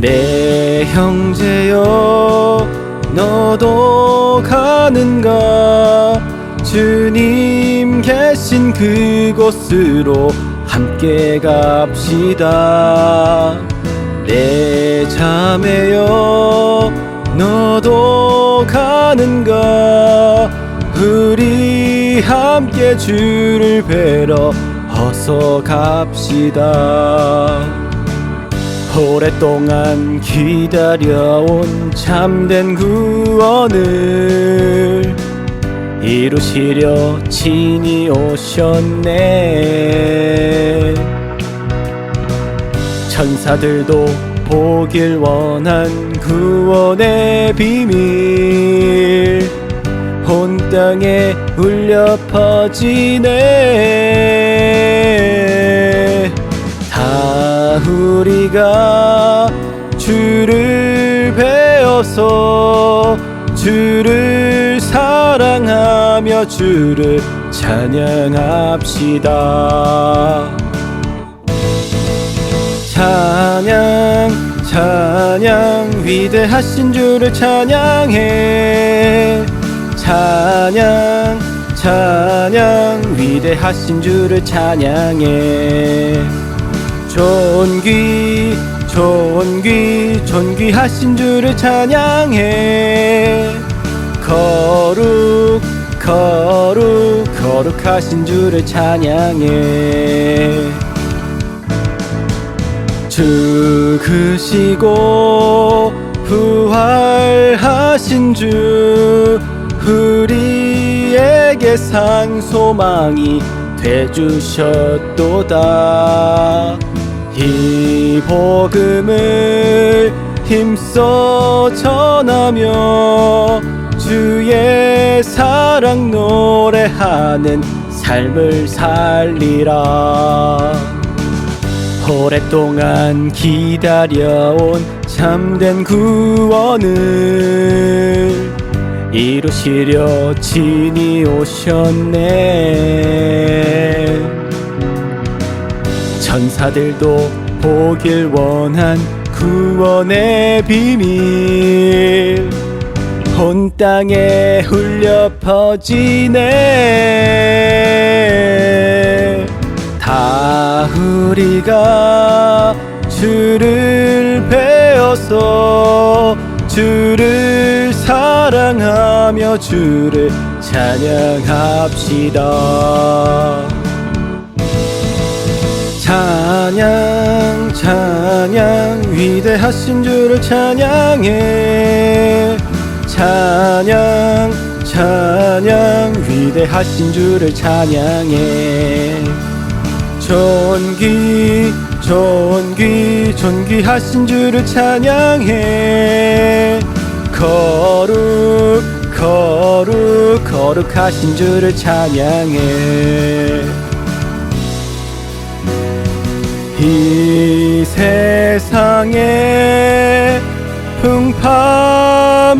내 형제여 너도 가는가? 주님 계신 그곳으로 함께 갑시다. 내 자매여 너도 가는가? 우리 함께 주를 뵈러 어서 갑시다 오랫동안 기다려온 참된 구원을 이루시려 친히 오셨네. 천사들도 보길 원한 구원의 비밀 온 땅에 울려 퍼지네. 다 우리가 주를 배워서 주를 사랑하며 주를 찬양합시다. 찬양 찬양 위대하신 주를 찬양해. 찬양 찬양 위대하신 주를 찬양해 존귀 존귀 존귀하신 주를 찬양해. 거룩 거룩 거룩하신 주를 찬양해. 죽으시고 부활하신 주 우리에게 산 소망이 되주셨도다. 이 복음을 힘써 전하며 주의 사랑 노래하는 삶을 살리라. 오랫동안 기다려온 참된 구원을 이루시려 친히 오셨네. 천사들도 보길 원한 구원의 비밀. 온 땅에 흘려 퍼지네. 다 우리가 주를 배워서 주를 사랑하며 주를 찬양합시다. 찬양 위대하신 주를 찬양해. 찬양 찬양 위대하신 주를 찬양해. 존귀 존귀 존귀하신 주를 찬양해. 거룩 거룩 거룩하신 주를 찬양해 세상에 은하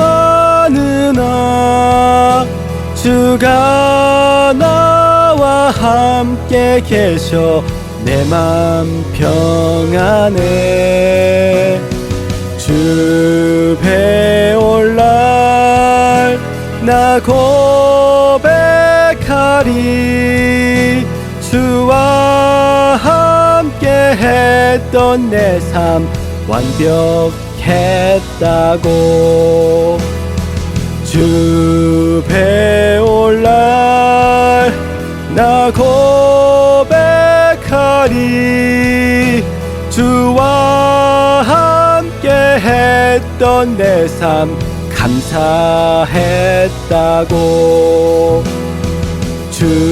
주가 나와 함께 계셔 내 맘 평안해 주 배올 날 나 고백하리 했던 내 삶 완벽했다고? 주 배올 날나 고백하리. 주와 함께 했던 내 삶 감사했다고? 주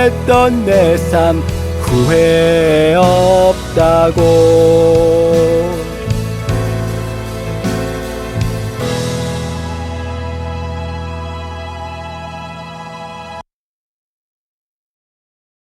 했던 내 삶 후회 없다고